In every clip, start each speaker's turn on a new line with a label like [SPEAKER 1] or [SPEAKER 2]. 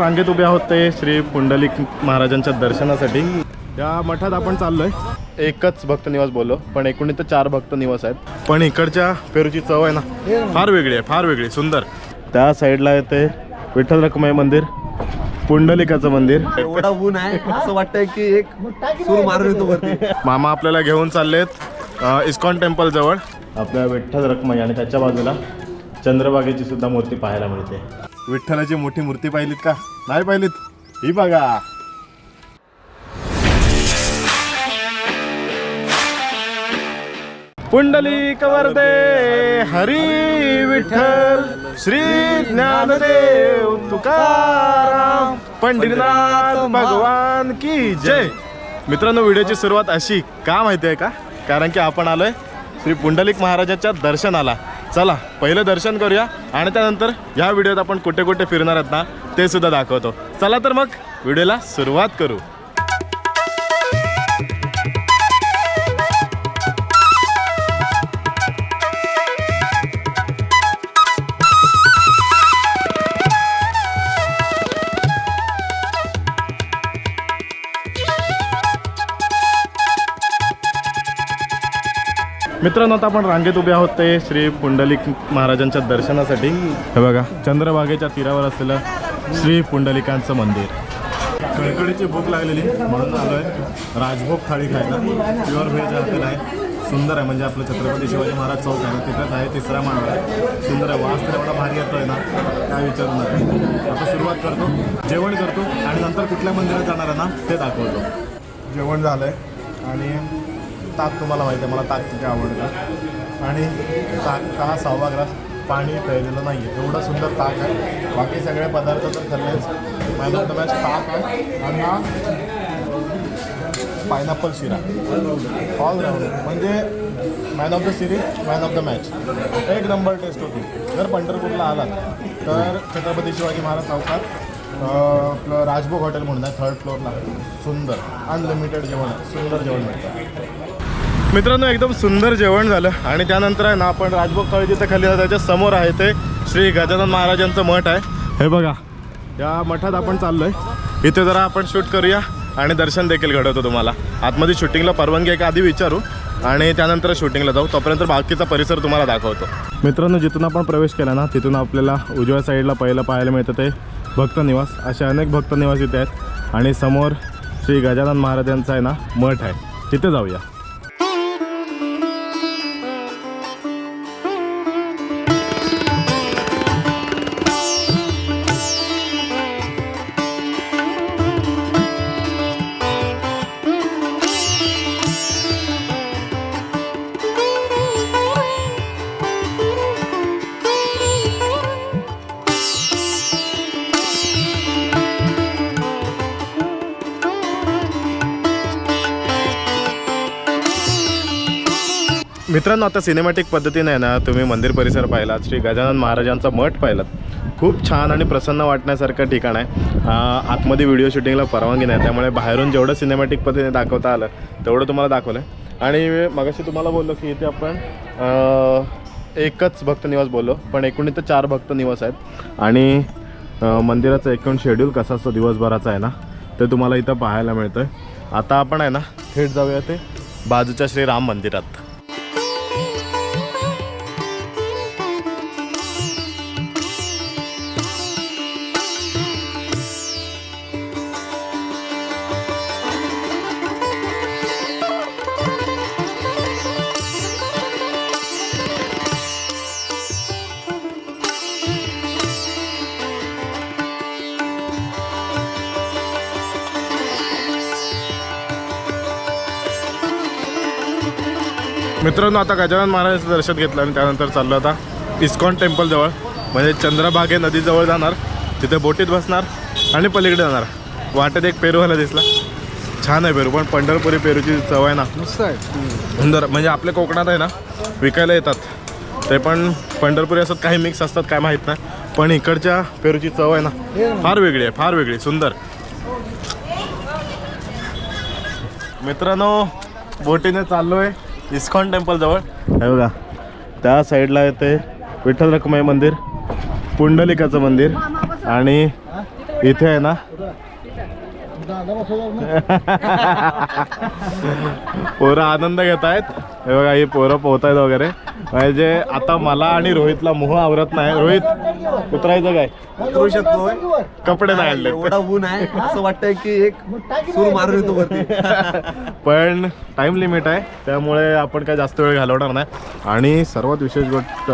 [SPEAKER 1] रांगेत उभे आहोत ते श्री पुंडलिक महाराजांच्या दर्शनासाठी. या मठात आपण चाललोय. एकच भक्त निवास बोललो पण एकूण इथं चार भक्त निवास आहेत. पण इकडच्या पेरूची चव आहे ना फार वेगळी आहे फार वेगळी सुंदर. त्या साईडला येते विठ्ठल रखुमाई मंदिर पुंडलिकाचं मंदिर.
[SPEAKER 2] एवढा ऊन आहे असं वाटतंय की एक सूर मारून येतो वरती.
[SPEAKER 1] मामा आपल्याला घेऊन चाललेत अ, इस्कॉन टेम्पल जवळ. आपल्या विठ्ठल रखमाई आणि त्याच्या बाजूला चंद्रबागेची सुद्धा मूर्ती पाहायला मिळते. विठ्ठलाची मोठी मूर्ती पाहिलीत का? नाही पाहिलीत. ही बघा. पुंडलिक वरदे हरी विठ्ठल श्री ज्ञानदेव तुकाराम पंढरीनाथ भगवान की जय. मित्रांनो व्हिडिओची सुरुवात अशी का माहिती आहे का? कारण की आपण आलोय श्री पुंडलिक महाराजाच्या दर्शनाला. चला पहिलं दर्शन करूया आणि त्यानंतर या व्हिडिओत आपण कुठे कुठे फिरणार आहेत ना ते सुद्धा दाखवतो. चला तर मग व्हिडिओला सुरुवात करू. मित्रांनो आता आपण रांगेत उभे आहोत. ते श्री पुंडलिक महाराजांच्या दर्शनासाठी. हे बघा चंद्रभागेच्या तीरावर असलेलं श्री पुंडलिकांचं मंदिर. कडकडीची भूक लागलेली म्हणून आलो आहे राजभोग थाळी खायला. प्युअर व्हेज हॉटेल आहे. सुंदर आहे म्हणजे आपलं छत्रपती शिवाजी महाराज चौक आहे. ना तिथंच आहे तिसरा माळा आहे. सुंदर आहे. वास तर एवढा भारी आहे ना काय विचारू नका. आता सुरुवात करतो. जेवण करतो आणि नंतर कुठल्या मंदिरात जाणार आहे ना ते दाखवतो. जेवण झालं आहे आणि ताक तुम्हाला माहिती आहे मला ताक तिथे आवडतं. आणि ताक हा सहावा ग्रास पाणी प्यायलेलं नाही आहे एवढं सुंदर ताक आहे. बाकी सगळे पदार्थ तर ठरलेच मॅन ऑफ द मॅच ताक आहे. आणि हा पायनॅपल शिरा. ऑल राऊंड म्हणजे man of the series man of the match एक नंबर टेस्ट होती. जर पंढरपूरला आलात तर छत्रपती शिवाजी महाराज चौकात आपलं राजभोग हॉटेल म्हणून आहे थर्ड फ्लोअरला सुंदर अनलिमिटेड जेवण आहे सुंदर जेवण मिळतं. मित्रांनो एकदम सुंदर जेवण झालं. आणि त्यानंतर आहे ना आपण राजभोग थाळी जिथं खाली त्याच्यासमोर आहे ते श्री गजानन महाराजांचं मठ आहे. हे बघा या मठात आपण चाललोय. इथे जरा आपण शूट करूया आणि दर्शन देखील घडवतो तुम्हाला. आतमध्ये शूटिंगला परवानगी आहे का आधी विचारू आणि त्यानंतर शूटिंगला जाऊ. तोपर्यंत बाकीचा परिसर तुम्हाला दाखवतो. मित्रांनो जिथून आपण प्रवेश केला ना तिथून आपल्याला उजव्या साईडला पहिलं पाहायला मिळतं ते भक्त निवास असे अनेक भक्त निवास इथे आहेत. आणि समोर श्री गजानन महाराजांचा आहे ना मठ आहे. तिथे जाऊया. मित्रांनो आता सिनेमॅटिक पद्धतीने ना तुम्ही मंदिर परिसर पाहिलात श्री गजानन महाराजांचा मठ पाहिलात. खूप छान आणि प्रसन्न वाटण्यासारखं ठिकाण आहे. आतमध्ये व्हिडिओ शूटिंगला परवानगी नाही त्यामुळे बाहेरून जेवढं सिनेमॅटिक पद्धतीने दाखवता आलं तेवढं तुम्हाला दाखवलं आहे आणि मगाशी तुम्हाला बोललो की इथे आपण एकच भक्त निवास बोललो पण एकूण इथं चार भक्त निवास आहेत. आणि मंदिराचा मंदिराचं एकूण शेड्यूल कसा असतो दिवसभराचा आहे ना ते तुम्हाला इथं पाहायला मिळतं आहे आता आपण आहे ना थेट जाऊया ते बाजूच्या श्री राम मंदिरात. मित्रांनो आता गजानन महाराजांचं दर्शन घेतलं आणि त्यानंतर चाललो आता इस्कॉन टेम्पल जवळ. म्हणजे चंद्रभागे नदीजवळ जाणार. तिथे बोटीत बसणार आणि पलीकडे जाणार. वाटेत एक पेरूवाला दिसला. छान आहे पेरू पण पंढरपुरी पेरूची चव आहे ना.
[SPEAKER 2] मस्त आहे.
[SPEAKER 1] सुंदर. म्हणजे आपल्या कोकणात आहे ना विकायला येतात. ते पण पंढरपुरी असतात काही मिक्स असतात काय माहीत नाही. पण इकडच्या पेरूची चव आहे ना. फार वेगळी आहे फार वेगळी सुंदर. मित्रांनो बोटीने चाललोय. इस्कॉन टेम्पल जवळ. हे बघा त्या साईडला येते विठ्ठल रखुमाई मंदिर पुंडलिकाचं मंदिर आणि इथे आहे ना पोरं आनंद घेत आहेत. हे बघा ही पोरं पोहत आहेत वगैरे. म्हणजे आता मला आणि रोहितला मोह आवरत नाही. रोहित उतरायचं काय?
[SPEAKER 2] करू शकतो
[SPEAKER 1] कपडे नाही आणले
[SPEAKER 2] एवढा ऊन आहे. असं वाटतंय की एक सूर मारून येतो वरती.
[SPEAKER 1] पण टाइम लिमिट आहे. त्यामुळे आपण काय जास्त वेळ घालवणार नाही. आणि सर्वात विशेष गोष्ट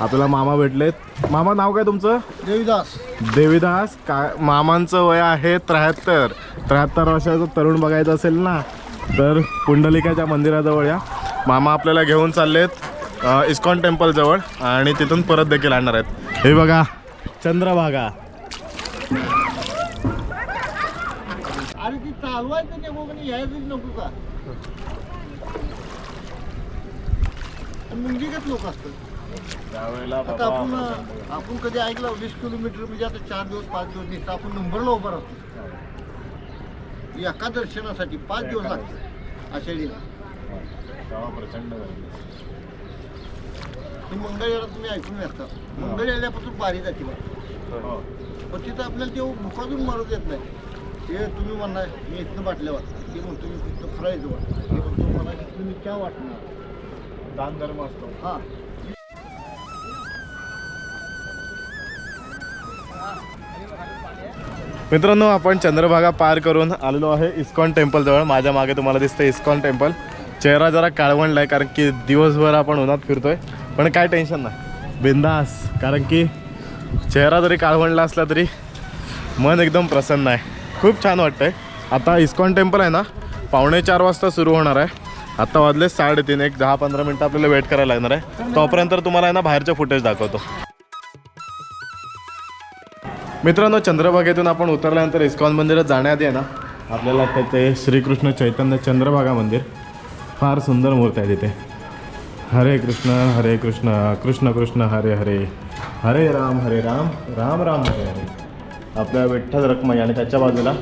[SPEAKER 1] आपल्याला मामा भेटलेत. मामा नाव काय तुमचं?
[SPEAKER 3] देवीदास.
[SPEAKER 1] देवीदास. का मामांचं वय आहे त्र्याहत्तर. त्र्याहत्तर वर्षाचं तरुण बघायचं असेल ना तर पुंडलिकाच्या मंदिराजवळ या. मामा आपल्याला घेऊन चाललेत इस्कॉन टेम्पलजवळ आणि तिथून परत देखील आणणार आहेत. हे बघा. चंद्रभागा.
[SPEAKER 3] अरे ती चालवायचं नाही यायचं नको का? मुंगीगत लोक असतात? आता आपण आपण कधी ऐकलं वीस किलोमीटर म्हणजे आता चार दिवस पाच दिवस निघता आपण नंबरला उभा राहतो. एका दर्शनासाठी पाच दिवस लागतात. आषाढीला ही मंगळवेळा तुम्ही ऐकून येतात मंगळ येण्यापासून बारी जाते बा. पण तिथं आपल्याला ते भुकाजून मारत येत नाही. ते तुम्ही म्हणणार मी इथनं बाटल्या वाटणार ते म्हणतो मी तिथं फरायचं वाटणार ते म्हणतो मला इथून मी क्या वाटणार?
[SPEAKER 1] दान धर्म असतो.
[SPEAKER 3] हां.
[SPEAKER 1] मित्रांनो आपण चंद्रभागा पार करून आलेलो आहे इस्कॉन टेम्पल जवळ. माझ्या मागे तुम्हाला दिसतं इस्कॉन टेम्पल चेहरा जरा काळवंडला आहे कारण की दिवसभर आपण उन्हात फिरतोय. पण काय टेन्शन नाही. बिंदास कारण की चेहरा जरी काळवंडला असला तरी मन एकदम प्रसन्न आहे. खूप छान वाटतंय. आता इस्कॉन टेम्पल आहे ना पावणे चार वाजता सुरू होणार आहे. आता वाजले साडेतीन एक दहा पंधरा मिनटं आपल्याला वेट करायला लागणार आहे. तोपर्यंत तुम्हाला आहे ना बाहेरचे फुटेज दाखवतो. मित्रांनो चंद्रभागेतून आपण उतरल्यानंतर इस्कॉन मंदिरात जाण्याआधी आहे ना आपल्याला ते श्रीकृष्ण चैतन्य चंद्रभागा मंदिर फार सुंदर मूर्ती आहे तिथे. हरे कृष्ण हरे कृष्ण कृष्ण कृष्ण हरे हरे. हरे राम हरे राम राम राम हरे हरे. आपल्या विठ्ठल रखमाई आणि त्याच्या बाजूला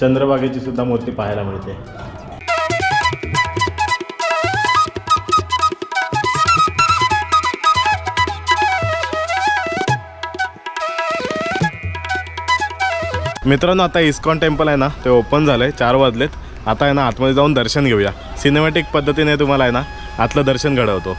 [SPEAKER 1] चंद्रबागेची सुद्धा मूर्ती पाहायला मिळते. मित्रांनो आता इस्कॉन टेम्पल आहे ना ते ओपन झालं आहे चार वाजलेत. आता आहे ना आतमध्ये जाऊन दर्शन घेऊया. सिनेमॅटिक पद्धतीने तुम्हाला आहे ना आतलं दर्शन घडवतो.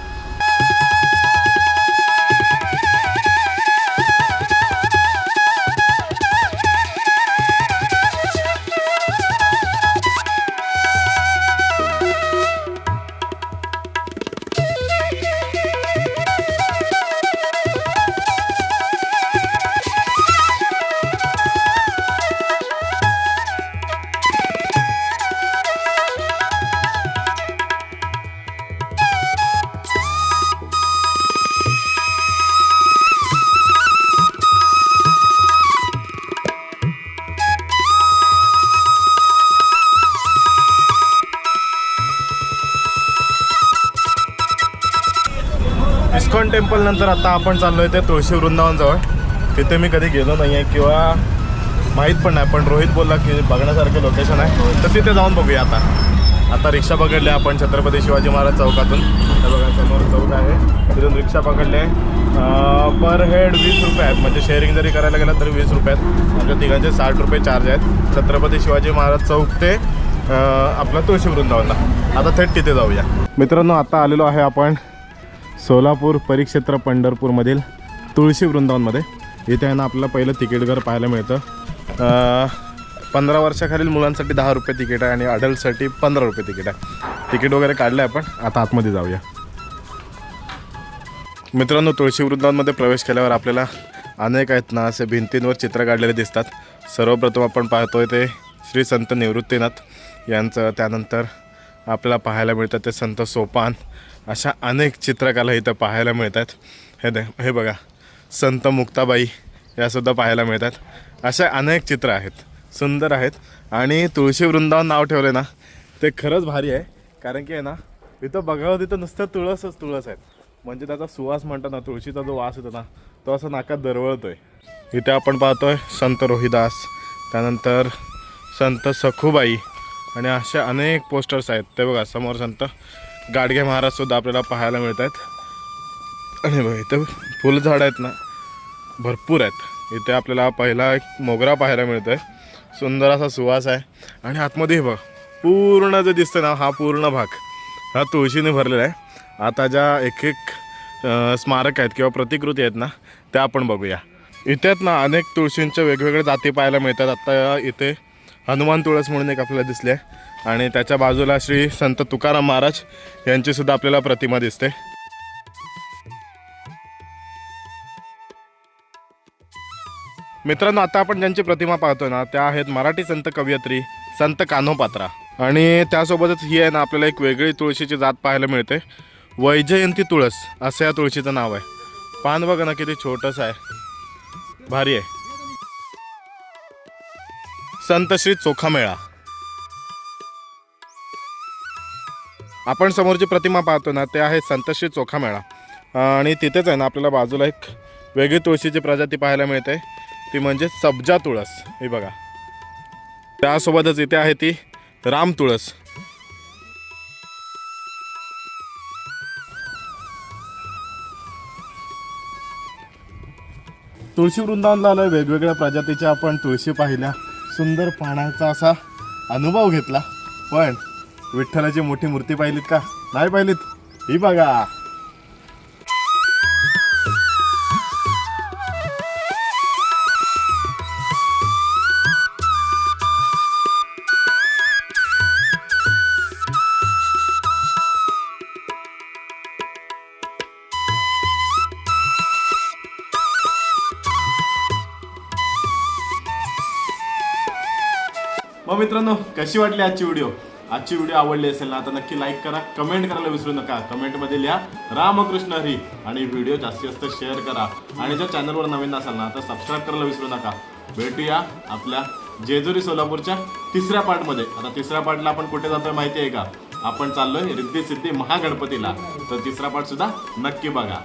[SPEAKER 1] इस्कॉन टेम्पल नंतर आता आपण चाललो आहे ते तुळशी वृंदावनजवळ. तिथे मी कधी गेलो नाही आहे किंवा माहीत पण नाही. पण रोहित बोलला की बघण्यासारखं लोकेशन आहे. तर तिथे जाऊन बघूया आता. आता रिक्षा पकडली आपण छत्रपती शिवाजी महाराज चौकातून. बघा समोर चौक आहे. तिथून रिक्षा पकडले. पर हेड वीस रुपये आहेत म्हणजे शेअरिंग जरी करायला गेलं तरी वीस रुपये आहेत आमच्या तिघांचे साठ रुपये चार्ज आहेत. छत्रपती शिवाजी महाराज चौक ते आपला आपलं तुळशी वृंदावनला. आता थेट तिथे जाऊया. मित्रांनो आता आलेलो आहे आपण सोलापूर परिक्षेत्र पंढरपूरमधील तुळशी वृंदावनमध्ये. इथे आहे ना आपल्याला पहिलं तिकीट घर पाहायला मिळतं. पंधरा वर्षाखालील मुलांसाठी दहा रुपये तिकीट आहे आणि अडल्टसाठी पंधरा रुपये तिकीट आहे. तिकीट वगैरे काढलं आहे आपण. आता आतमध्ये जाऊया. मित्रांनो तुळशी वृंदावनमध्ये प्रवेश केल्यावर आपल्याला अनेक आहेत ना असे भिंतींवर चित्र काढलेले दिसतात. सर्वप्रथम आपण पाहतोय ते श्री संत निवृत्तीनाथ यांचं. त्यानंतर आपल्याला पाहायला मिळतं ते संत सोपान. अशा अनेक चित्रकला इथं पाहायला मिळतात. हे दे हे बघा. संत मुक्ताबाई यासुद्धा पाहायला मिळतात. अशा अनेक चित्र आहेत. सुंदर आहेत. आणि तुळशी वृंदावन नाव ठेवलं ना ते खरंच भारी आहे. कारण की आहे ना इथं बघावं तिथं नुसतं तुळसच तुळस आहेत. म्हणजे त्याचा सुवास म्हणतात ना तुळशीचा जो वास येतो ना तो असं नाकात दरवळतोय. इथे आपण पाहतोय संत रोहिदास त्यानंतर संत सखूबाई आणि अशा अनेक पोस्टर्स आहेत. ते बघा समोर संत गाडगे महाराजसुद्धा आपल्याला पाहायला मिळत आहेत आणि बघा इथं फुलझाडं आहेत ना भरपूर आहेत. इथे आपल्याला पहिला एक मोगरा पाहायला मिळतोय. सुंदर असा सुवास आहे. आणि आतमध्ये हे बघ पूर्ण जे दिसतं ना हा पूर्ण भाग हा तुळशीने भरलेला आहे. आता ज्या एक एक स्मारक आहेत किंवा प्रतिकृती आहेत ना त्या आपण बघूया. इथे ना अनेक तुळशींच्या वेगवेगळ्या जाती पाहायला मिळतात. आता इथे हनुमान तुळस म्हणून एक आपल्याला दिसले. आणि त्याच्या बाजूला श्री संत तुकाराम महाराज यांची सुद्धा आपल्याला प्रतिमा दिसते. मित्रांनो आता आपण ज्यांची प्रतिमा पाहतोय ना त्या आहेत मराठी संत कवयित्री संत कान्होपात्रा. आणि त्यासोबतच ही आहे ना आपल्याला एक वेगळी तुळशीची जात पाहायला मिळते. वैजयंती तुळस असं या तुळशीचं नाव आहे. पान बघा ना किती छोटंसं आहे. भारी आहे. संत श्री चोखामेळा. आपण समोरची प्रतिमा पाहतो ना ते आहे संतश्री चोखा चोखामेळा. आणि तिथेच आहे ना आपल्याला बाजूला एक वेगळी तुळशीची प्रजाती पाहायला मिळते. ती म्हणजे सब्जा तुळस. हे बघा. त्यासोबतच इथे आहे ती राम तुळस. तुळशी वृंदावनला आलोय. वेगवेगळ्या प्रजातीच्या आपण तुळशी पाहिल्या. सुंदर पाण्याचा असा अनुभव घेतला. पण विठ्ठलाची मोठी मूर्ती पाहिलीत का? नाही पाहिलीत? ही बघा. मित्रांनो कशी वाटली आजची व्हिडिओ आजची व्हिडिओ आवडली असेल ना आता नक्की लाईक करा कमेंट करायला विसरू नका. कमेंटमध्ये लिहा रामकृष्ण हरी आणि व्हिडिओ जास्तीत जास्त शेअर करा. आणि जर चॅनलवर नवीन असाल ना तर सबस्क्राईब करायला विसरू नका. भेटूया आपल्या जेजुरी सोलापूरच्या तिसऱ्या पार्टमध्ये आता तिसऱ्या पार्टला आपण कुठे जातोय माहिती आहे का? आपण चाललोय रिद्धी सिद्धी महागणपतीला. तर तिसरा पार्ट सुद्धा नक्की बघा.